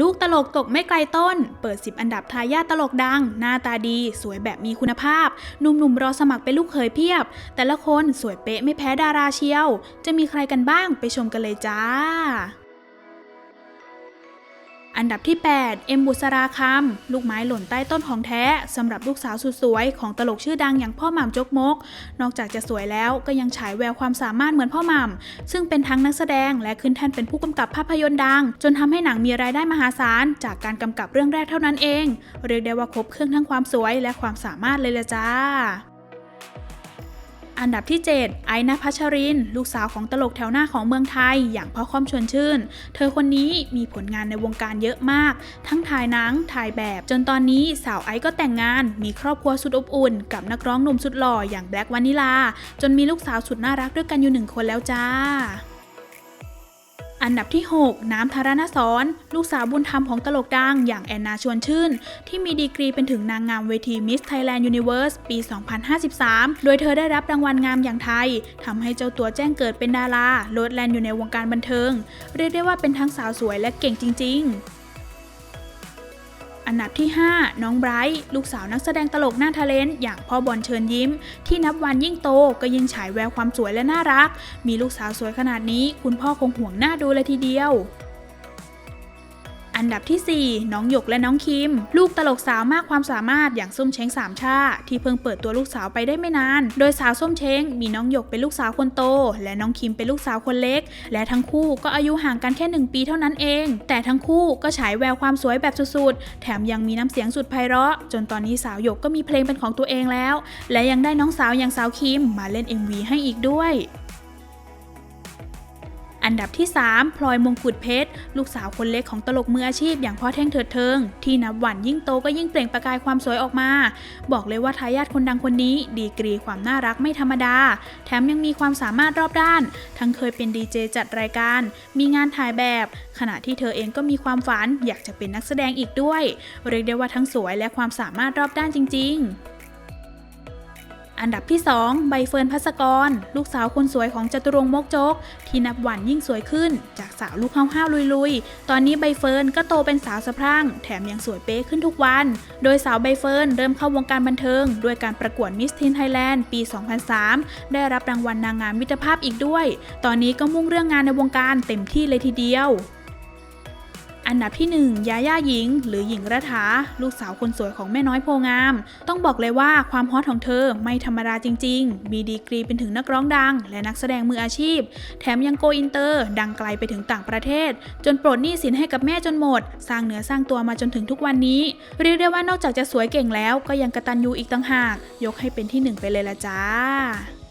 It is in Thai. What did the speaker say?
ลูกตลกตกไม่ไกลต้น เปิด 10 อันดับทายาทตลกดัง หน้าตาดี สวยแบบมีคุณภาพ หนุ่มๆรอสมัครเป็นลูกเขยเพียบ แต่ละคนสวยเป๊ะไม่แพ้ดาราเชียว จะมีใครกันบ้างไปชมกันเลยจ้า อันดับที่ 8 เอ็มบุษราคำลูกไม้หล่นใต้ต้นของแท้สำหรับลูกสาวสุดสวยของตลกชื่อดังอย่างพ่อหม่ำจกมก นอกจากจะสวยแล้วก็ยังฉายแววความสามารถเหมือนพ่อหม่ำซึ่งเป็นทั้งนักแสดงและขึ้นแท่นเป็นผู้กำกับภาพยนตร์ดัง จนทำให้หนังมีรายได้มหาศาล จากการกำกับเรื่องแรกเท่านั้นเอง เรียกได้ว่าครบเครื่องทั้งความสวยและความสามารถเลยละจ้า อันดับที่ 7 ไอ้นภัชริน ลูกสาวของตลกแถวหน้าของเมืองไทย อย่างพ่อค่อมชวนชื่น เธอคนนี้มีผลงานในวงการเยอะมาก ทั้งถ่ายหนัง ถ่ายแบบ จนตอนนี้สาวไอ้ก็แต่งงาน มีครอบครัวสุดอบอุ่น กับนักร้องหนุ่มสุดหล่ออย่างแบล็กวานิลา จนมีลูกสาวสุดน่ารักด้วยกันอยู่หนึ่งคนแล้วจ้า อันดับที่ 6 น้ำธารณสอนลูกสาวบุญธรรมของตลกดังอย่างแอนนาชวนชื่น ที่มีดีกรีเป็นถึงนางงามเวทีมิสไทยแลนด์ยูนิเวอร์สปี 2053 โดยเธอได้รับรางวัลงามอย่างไทยทำให้เจ้าตัวแจ้งเกิดเป็นดาราโลดแลนด์อยู่ในวงการบันเทิง เรียกได้ว่าเป็นทั้งสาวสวยและเก่งจริง ๆ อันดับที่ 5 น้องไบรท์ลูกสาวนักแสดงตลกหน้าทะเลนอย่างพ่อบอลเชิญยิ้ม ที่นับวันยิ่งโตก็ยิ่งฉายแววความสวยและน่ารัก มีลูกสาวสวยขนาดนี้ คุณพ่อคงห่วงหน้าดูเลยทีเดียว อันดับที่ 4 น้องหยกและน้องคิม ลูกตลกสาวมากความสามารถอย่างส้มเช้งสามชา ที่เพิ่งเปิดตัวลูกสาวไปได้ไม่นาน โดยสาวส้มเช้งมีน้องหยกเป็นลูกสาวคนโต และน้องคิมเป็นลูกสาวคนเล็ก และทั้งคู่ก็อายุห่างกันแค่ 1 ปีเท่านั้นเอง แต่ทั้งคู่ก็ฉายแววความสวยแบบสุดๆ แถมยังมีน้ำเสียงสุดไพเราะ จนตอนนี้สาวหยกก็มีเพลงเป็นของตัวเองแล้ว และยังได้น้องสาวอย่างสาวคิมมาเล่น MV ให้อีกด้วย อันดับที่ 3 พลอยมงกุฎเพชร ลูกสาวคนเล็กของตลกมืออาชีพอย่างพ่อแท่งเถิดเทิง ที่นับวันยิ่งโตก็ยิ่งเปล่งประกายความสวยออกมา บอกเลยว่าทายาทคนดังคนนี้ ดีกรีความน่ารักไม่ธรรมดา แถมยังมีความสามารถรอบด้าน ทั้งเคยเป็นดีเจจัดรายการ มีงานถ่ายแบบ ขณะที่เธอเองก็มีความฝันอยากจะเป็นนักแสดงอีกด้วย เรียกได้ว่าทั้งสวยและความสามารถรอบด้านจริง ๆ อันดับที่ 2 ใบเฟิร์นพัสกร ลูกสาวคนสวยของจตุรงมกจก ที่นับวันยิ่งสวยขึ้น จากสาวลูกห้าวๆลุยๆ ตอนนี้ใบเฟิร์นก็โตเป็นสาวสะพรั่ง แถมยังสวยเป๊ะขึ้นทุกวัน โดยสาวใบเฟิร์นเริ่มเข้าวงการบันเทิง ด้วยการประกวดมิสทีนไทยแลนด์ปี 2003 ได้รับรางวัลนางงามมิตรภาพอีกด้วย ตอนนี้ก็มุ่งเรื่องงานในวงการเต็มที่เลยทีเดียว อันดับที่ 1 ยาย่าหญิง หรือหญิงรัฐา ลูกสาวคนสวยของแม่น้อยโพงาม ต้องบอกเลยว่าความฮอตของเธอไม่ธรรมดาจริง ๆ มีดีกรีเป็นถึงนักร้องดัง และนักแสดงมืออาชีพ แถมยังโกอินเตอร์ ดังไกลไปถึงต่างประเทศ จนปลดหนี้สินให้กับแม่จนหมด สร้างเนื้อสร้างตัวมาจนถึงทุกวันนี้ เรียกได้ว่านอกจากจะสวยเก่งแล้ว ก็ยังกระตันยูอีกต่างหาก ยกให้เป็นที่หนึ่งไปเลยละจ้า